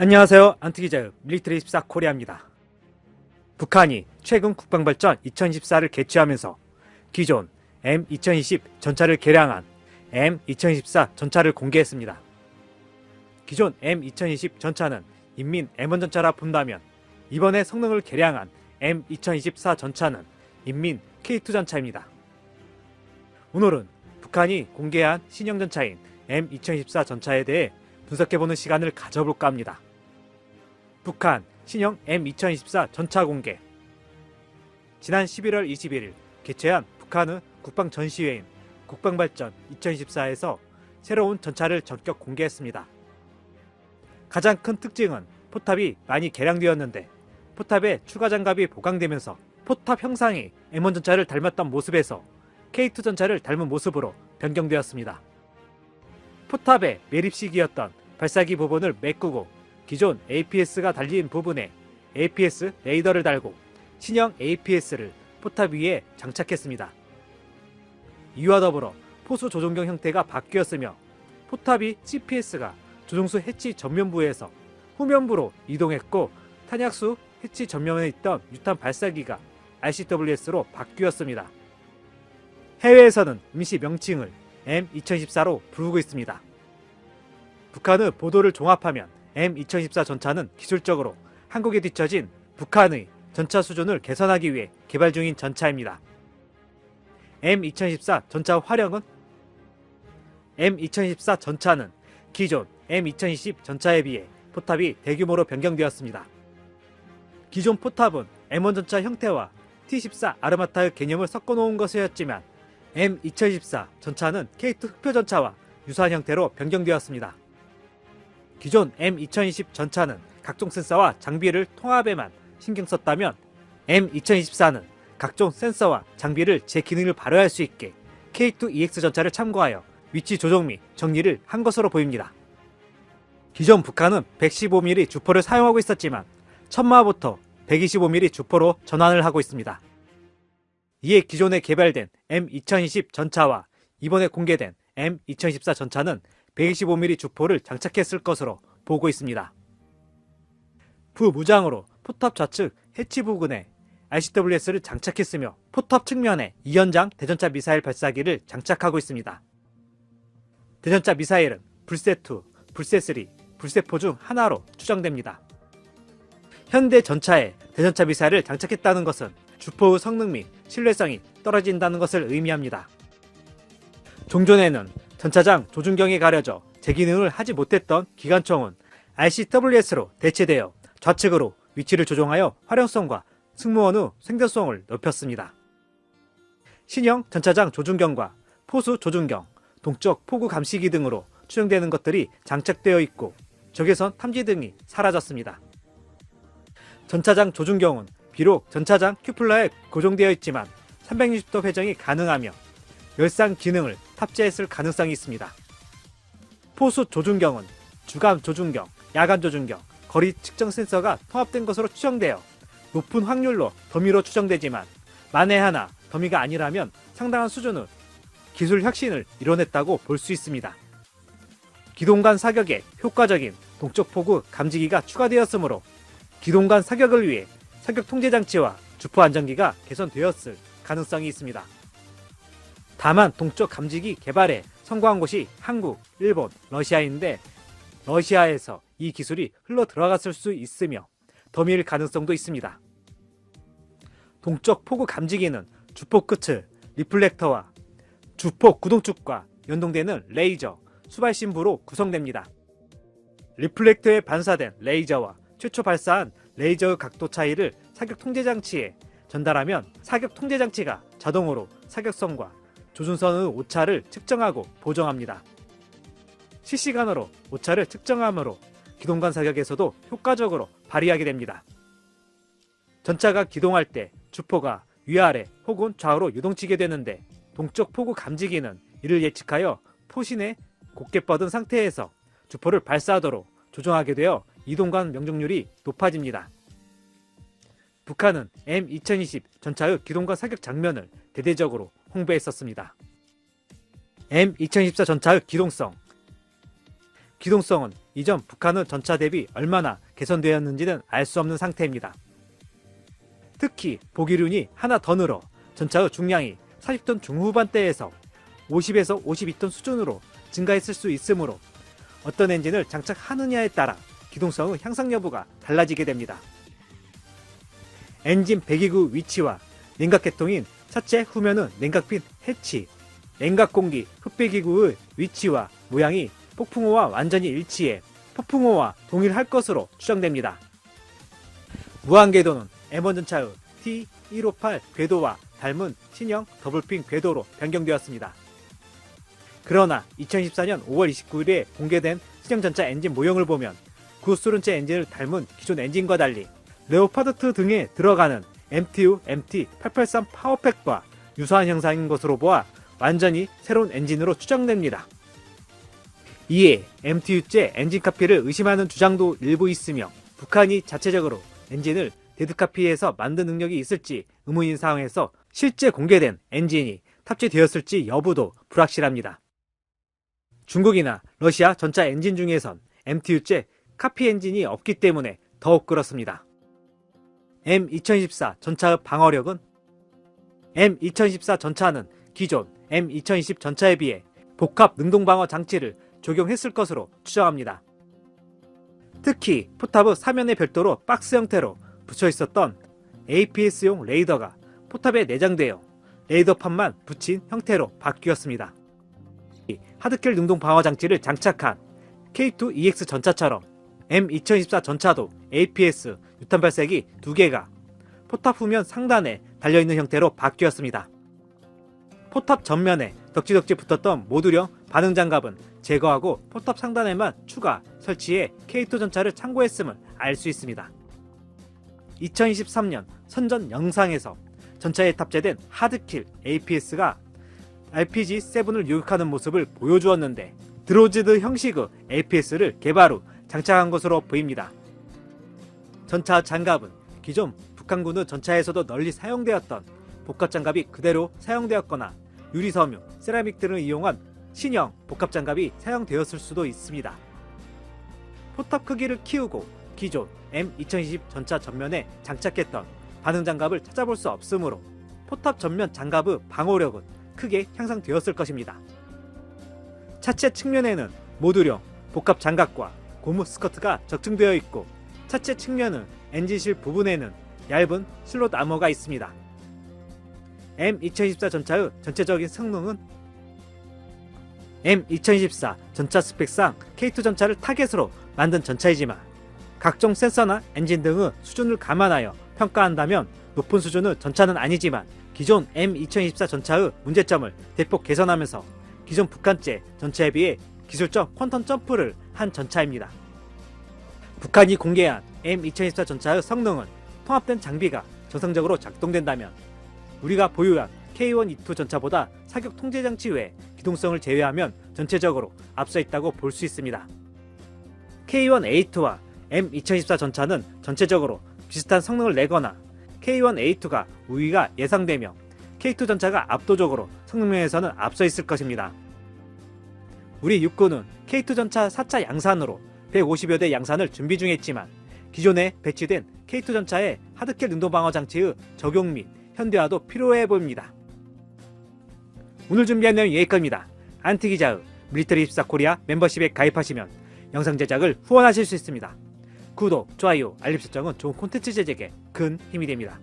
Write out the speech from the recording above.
안녕하세요. 안트기자의 밀리트리 24 코리아입니다. 북한이 최근 국방발전 2024를 개최하면서 기존 M2020 전차를 개량한 M2024 전차를 공개했습니다. 기존 M2020 전차는 인민 M1 전차라 본다면 이번에 성능을 개량한 M2024 전차는 인민 K2 전차입니다. 오늘은 북한이 공개한 신형 전차인 M2024 전차에 대해 분석해보는 시간을 가져볼까 합니다. 북한 신형 M2024 전차 공개 지난 11월 21일 개최한 북한의 국방 전시회인 국방발전 2024에서 새로운 전차를 전격 공개했습니다. 가장 큰 특징은 포탑이 많이 개량되었는데 포탑에 추가 장갑이 보강되면서 포탑 형상이 M1 전차를 닮았던 모습에서 K2 전차를 닮은 모습으로 변경되었습니다. 포탑의 매립식이었던 발사기 부분을 메꾸고 기존 APS가 달린 부분에 APS 레이더를 달고 신형 APS를 포탑 위에 장착했습니다. 이와 더불어 포수 조종경 형태가 바뀌었으며 포탑이 CPS가 조종수 해치 전면부에서 후면부로 이동했고 탄약수 해치 전면에 있던 유탄 발사기가 RCWS로 바뀌었습니다. 해외에서는 임시 명칭을 M2014로 부르고 있습니다. 북한의 보도를 종합하면 M2014 전차는 기술적으로 한국에 뒤처진 북한의 전차 수준을 개선하기 위해 개발 중인 전차입니다. M2014 전차 화력은 M2014 전차는 기존 M2020 전차에 비해 포탑이 대규모로 변경되었습니다. 기존 포탑은 M1 전차 형태와 T14 아르마타의 개념을 섞어 놓은 것이었지만 M2014 전차는 K2 흑표 전차와 유사한 형태로 변경되었습니다. 기존 M2020 전차는 각종 센서와 장비를 통합에만 신경 썼다면 M2024는 각종 센서와 장비를 제 기능을 발휘할 수 있게 K2EX 전차를 참고하여 위치 조정 및 정리를 한 것으로 보입니다. 기존 북한은 115mm 주포를 사용하고 있었지만 천마부터 125mm 주포로 전환을 하고 있습니다. 이에 기존에 개발된 M2020 전차와 이번에 공개된 M2014 전차는 125mm 주포를 장착했을 것으로 보고 있습니다. 부무장으로 포탑 좌측 해치 부근에 RCWS를 장착했으며 포탑 측면에 이연장 대전차 미사일 발사기를 장착하고 있습니다. 대전차 미사일은 불세2, 불세3, 불세4 중 하나로 추정됩니다. 현대 전차에 대전차 미사일을 장착했다는 것은 주포의 성능 및 신뢰성이 떨어진다는 것을 의미합니다. 종전에는 전 차장 조준경에 가려져 제기능을 하지 못했던 기관총은 RCWS로 대체되어 좌측으로 위치를 조정하여 활용성과 승무원의 생존성을 높였습니다. 신형 전차장 조준경과 포수 조준경, 동적 포구 감시기 등으로 추정되는 것들이 장착되어 있고 적외선 탐지 등이 사라졌습니다. 전차장 조준경은 비록 전차장 큐플러에 고정되어 있지만 360도 회전이 가능하며 열상 기능을 탑재했을 가능성이 있습니다. 포수 조준경은 주간 조준경, 야간 조준경, 거리 측정 센서가 통합된 것으로 추정되어 높은 확률로 더미로 추정되지만 만에 하나 더미가 아니라면 상당한 수준의 기술 혁신을 이뤄냈다고 볼 수 있습니다. 기동간 사격에 효과적인 동적 포구 감지기가 추가되었으므로 기동간 사격을 위해 사격 통제 장치와 주포 안정기가 개선되었을 가능성이 있습니다. 다만 동쪽 감지기 개발에 성공한 곳이 한국, 일본, 러시아인데 러시아에서 이 기술이 흘러 들어갔을 수 있으며 더미일 가능성도 있습니다. 동쪽 포구 감지기는 주포 끝을 리플렉터와 주포 구동축과 연동되는 레이저, 수발신부로 구성됩니다. 리플렉터에 반사된 레이저와 최초 발사한 레이저의 각도 차이를 사격 통제 장치에 전달하면 사격 통제 장치가 자동으로 사격선과 조준선의 오차를 측정하고 보정합니다. 실시간으로 오차를 측정함으로 기동간 사격에서도 효과적으로 발휘하게 됩니다. 전차가 기동할 때 주포가 위아래 혹은 좌우로 유동치게 되는데 동쪽 포구 감지기는 이를 예측하여 포신에 곧게 뻗은 상태에서 주포를 발사하도록 조정하게 되어 이동간 명중률이 높아집니다. 북한은 M2020 전차의 기동간 사격 장면을 대대적으로 홍보했었습니다. M2014 전차의 기동성 기동성은 이전 북한은 전차 대비 얼마나 개선되었는지는 알 수 없는 상태입니다. 특히 보기륜이 하나 더 늘어 전차의 중량이 40톤 중후반대에서 50에서 52톤 수준으로 증가했을 수 있으므로 어떤 엔진을 장착하느냐에 따라 기동성의 향상 여부가 달라지게 됩니다. 엔진 배기구 위치와 냉각 계통인 차체 후면의 냉각핀 해치, 냉각 공기 흡배기구의 위치와 모양이 폭풍호와 완전히 일치해 폭풍호와 동일할 것으로 추정됩니다. 무한궤도는 M1 전차의 T158 궤도와 닮은 신형 더블핀 궤도로 변경되었습니다. 그러나 2014년 5월 29일에 공개된 신형 전차 엔진 모형을 보면 구스룬체 엔진을 닮은 기존 엔진과 달리 레오파드2 등에 들어가는 MTU MT883 파워팩과 유사한 형상인 것으로 보아 완전히 새로운 엔진으로 추정됩니다. 이에 MTU제 엔진 카피를 의심하는 주장도 일부 있으며 북한이 자체적으로 엔진을 데드 카피해서 만든 능력이 있을지 의문인 상황에서 실제 공개된 엔진이 탑재되었을지 여부도 불확실합니다. 중국이나 러시아 전차 엔진 중에선 MTU제 카피 엔진이 없기 때문에 더욱 그렇습니다. M2014 전차의 방어력은 M2014 전차는 기존 M2020 전차에 비해 복합 능동방어 장치를 적용했을 것으로 추정합니다. 특히 포탑의 사면에 별도로 박스 형태로 붙여 있었던 APS용 레이더가 포탑에 내장되어 레이더판만 붙인 형태로 바뀌었습니다. 이 하드킬 능동 방어 장치를 장착한 K2EX 전차처럼 M2014 전차도 APS 유탄 발색이 두 개가 포탑 후면 상단에 달려있는 형태로 바뀌었습니다. 포탑 전면에 덕지덕지 붙었던 모듈형 반응 장갑은 제거하고 포탑 상단에만 추가 설치해 K2 전차를 참고했음을 알 수 있습니다. 2023년 선전 영상에서 전차에 탑재된 하드킬 APS가 RPG-7을 유격하는 모습을 보여주었는데 드로즈드 형식의 APS를 개발 후 장착한 것으로 보입니다. 전차 장갑은 기존 북한군의 전차에서도 널리 사용되었던 복합 장갑이 그대로 사용되었거나 유리 섬유, 세라믹 등을 이용한 신형 복합 장갑이 사용되었을 수도 있습니다. 포탑 크기를 키우고 기존 M2020 전차 전면에 장착했던 반응 장갑을 찾아볼 수 없으므로 포탑 전면 장갑의 방호력은 크게 향상되었을 것입니다. 차체 측면에는 모듈형 복합 장갑과 고무 스커트가 적층되어 있고 차체 측면은 엔진실 부분에는 얇은 슬롯 아머가 있습니다. M2014 전차의 전체적인 성능은 M2014 전차 스펙상 K2 전차를 타겟으로 만든 전차이지만 각종 센서나 엔진 등의 수준을 감안하여 평가한다면 높은 수준의 전차는 아니지만 기존 M2024 전차의 문제점을 대폭 개선하면서 기존 북한제 전차에 비해 기술적 퀀텀 점프를 한 전차입니다. 북한이 공개한 M2024 전차의 성능은 통합된 장비가 정상적으로 작동된다면 우리가 보유한 K1-E2 전차보다 사격 통제 장치 외 기동성을 제외하면 전체적으로 앞서 있다고 볼 수 있습니다. K1A2와 M2014 전차는 전체적으로 비슷한 성능을 내거나 K1A2가 우위가 예상되며 K2 전차가 압도적으로 성능면에서는 앞서 있을 것입니다. 우리 육군은 K2 전차 4차 양산으로 150여 대 양산을 준비 중했지만 기존에 배치된 K2 전차의 하드킬 능동 방어 장치의 적용 및 현대화도 필요해 보입니다. 오늘 준비한 내용 여기까지입니다. 안티기자의 밀리터리 24 코리아 멤버십에 가입하시면 영상 제작을 후원하실 수 있습니다. 구독, 좋아요, 알림 설정은 좋은 콘텐츠 제작에 큰 힘이 됩니다.